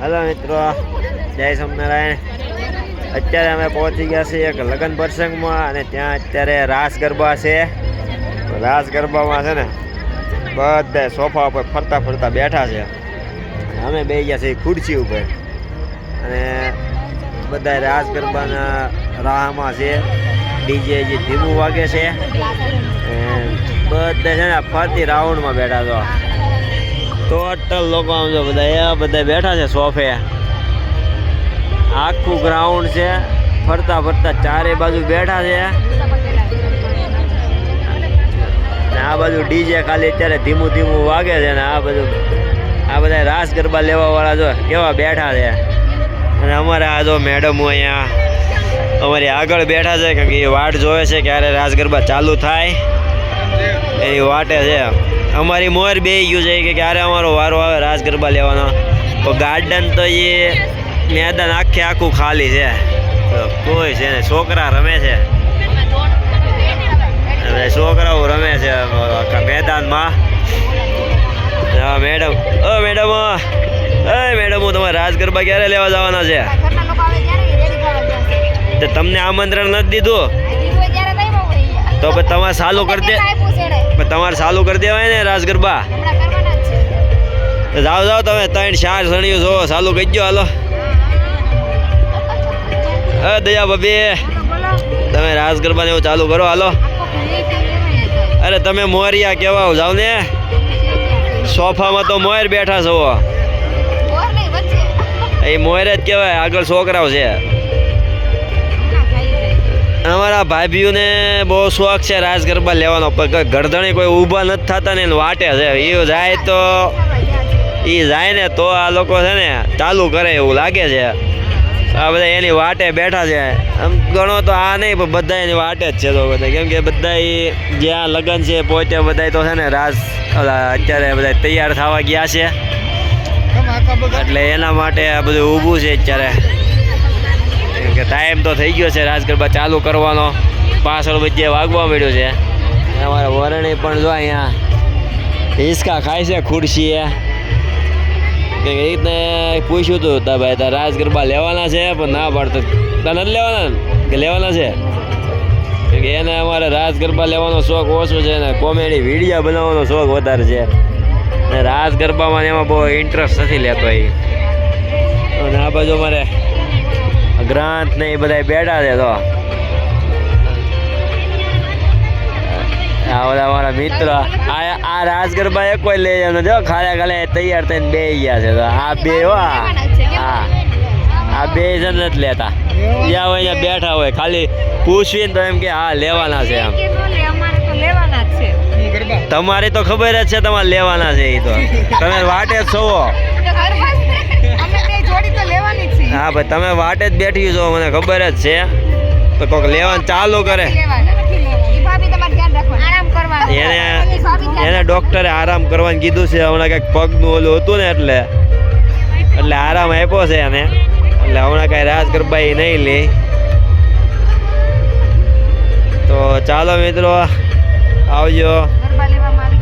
Hello મિત્રો, જય સ્વામિનારાયણ. અત્યારે અમે પહોંચી ગયા છીએ એક લગ્ન પ્રસંગમાં અને ત્યાં અત્યારે રાસ ગરબા છે. રાસ ગરબામાં છે ને, બધા સોફા ઉપર ફરતા ફરતા બેઠા છે. અમે બે ગયા છીએ ખુરશી ઉપર. અને બધા રાસ ગરબાના રાહમાં છે. ડીજે જે ધીમું વાગે છે. બધા છે ને ફરતી રાઉન્ડમાં બેઠા છો. ટોટલ લોકો આમ જો બધા, એ બધા બેઠા છે સોફે. આખું ગ્રાઉન્ડ છે. ફરતા ફરતા ચારે બાજુ બેઠા છે. આ બાજુ ડીજે ખાલી અત્યારે ધીમું ધીમું વાગે છે ને આ બધું આ બધા રાસ ગરબા લેવા વાળા જો કેવા બેઠા છે. અને અમારે આ જો મેડમ અહીંયા અમારી આગળ બેઠા છે, કારણ કે એ વાટ જોવે છે ક્યારે રાસ ગરબા ચાલુ થાય. એની વાટે છે. અમારી મોર બે ગયું છે કે ક્યારે અમારો વારો આવે રાસ ગરબા લેવાનો. તો ગાર્ડન તો એ મેદાન આખે આખું ખાલી છે. તો કોઈ છે ને છોકરા રમે છે. અને છોકરાઓ રમે છે આખા મેદાનમાં. હા મેડમ. ઓ મેડમ એ મેડમ હું તમારે રાજ ગરબા ક્યારે લેવા જવાના છે? તમને આમંત્રણ નથી દીધું? તો પછી તમારે ચાલુ કરી દે તમારે ચાલુ કરી દેવાય ને રાસ ગરબા. જાઓ જાઓ તમે ત્રણ ચાર સણીઓ જો સાલું કહી દો હાલો. દયા ભાભી. તમે રાસ ગરબાને એવું ચાલુ કરો હાલો? અરે તમે મોરિયા કેવા જાવ ને. સોફામાં તો મોર બેઠા છો. એ મોર જ કહેવાય આગળ છોકરાઓ છે. અમારા ભાભીઓને બહુ શોખ છે રાસ ગરબા લેવાનો પણ ગરદણે કોઈ ઊભા નથી થતા ને એને વાટે છે. એ જાય તો. એ જાય ને તો આ લોકો છે ને ચાલુ કરે એવું લાગે છે. આ બધા એની વાટે બેઠા છે. આમ ગણો તો આ નહીં પણ બધા એની વાટે જ છે તો. બધા કેમ કે બધા જ્યાં લગ્ન છે પોતે બધા તો છે ને રાસ અત્યારે બધા તૈયાર થવા ગયા છે. એટલે એના માટે આ બધું ઊભું છે અત્યારે. ટાઈમ તો થઈ ગયો છે રાજગરબા ચાલુ કરવાનો. પાછળ વચ્ચે વાગવા મળ્યો છે. અમારા વરણી પણ જો અહીંયા હિંચકા ખાય છે ખુરશીએ એ. રીતને પૂછ્યું હતું તા ભાઈ તાર રાસ ગરબા લેવાના છે? પણ ના પાડતો. તને નથી લેવાના? કે લેવાના છે? કે એને અમારે રાજ ગરબા લેવાનો શોખ ઓછો છે ને કોમેડી વીડિયો બનાવવાનો શોખ વધારે છે. ને રાજ ગરબામાં એમાં બહુ ઇન્ટરેસ્ટ નથી લેતો એ. અને આ બાજુ અમારે ગ્રાન્ટ ને એ બધા બેઠા છે તો. આ બધા મારા મિત્ર. આ આ રાસ ગરબા એક કોઈ લઈ જવાનો જો ખાલે ખાલે તૈયાર થઈને બે ગયા છે તો. આ બે હો, આ બે જ નથી લેતા. જ્યાં હોય અહીંયા બેઠા હોય, ખાલી પૂછવીને તો એમ કે હા, લેવાના છે એમ. તમારી તો ખબર જ છે તમારે લેવાના છે એ તો. તમે વાટે જ છો. જોડી તો લેવાની છે. હા ભાઈ તમે વાટે જ બેઠી છો મને ખબર જ છે. તો કોઈક લેવાનું ચાલુ કરે. એને એને ડોક્ટરે આરામ કરવાનું કીધું છે. હમણાં કંઈક પગનું ઓલું હતું ને એટલે. એટલે આરામ આપ્યો છે એને. એટલે હમણાં કાંઈ રાજ ગરબા એ નહીં લે. તો ચાલો મિત્રો આવજો.